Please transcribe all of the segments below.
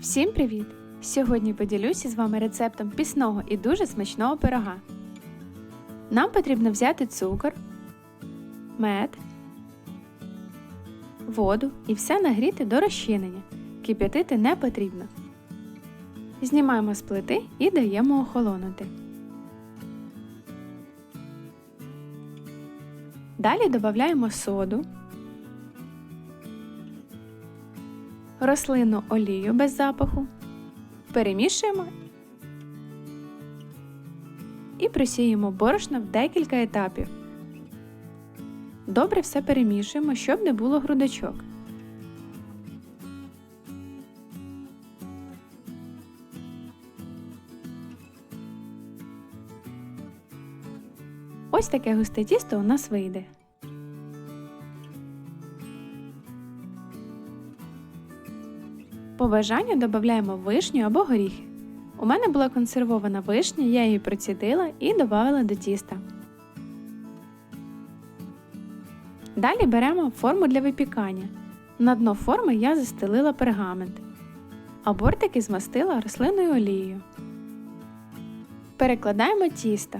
Всім привіт! Сьогодні поділюся з вами рецептом пісного і дуже смачного пирога. Нам потрібно взяти цукор, мед, воду і все нагріти до розчинення. Кип'ятити не потрібно. Знімаємо з плити і даємо охолонути. Далі додаємо соду, рослинну олію без запаху, перемішуємо і просіємо борошно в декілька етапів. Добре все перемішуємо, щоб не було грудочок. Ось таке густе тісто у нас вийде. По бажанню додаємо вишню або горіхи. У мене була консервована вишня, я її процідила і додала до тіста. Далі беремо форму для випікання. На дно форми я застелила пергамент, а бортики змастила рослинною олією. Перекладаємо тісто,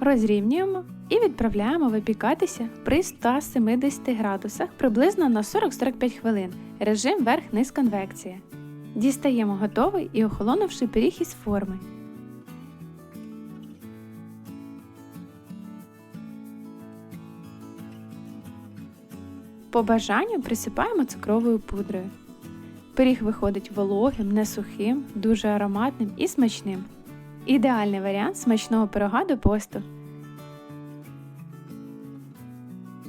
розрівнюємо і відправляємо випікатися при 170 градусах приблизно на 40-45 хвилин. Режим верх-низ конвекція. Дістаємо готовий і охолонувши пиріг із форми. По бажанню присипаємо цукровою пудрою. Пиріг виходить вологим, не сухим, дуже ароматним і смачним. Ідеальний варіант смачного пирога до посту.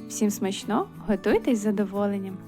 Всім смачно, готуйтесь з задоволенням!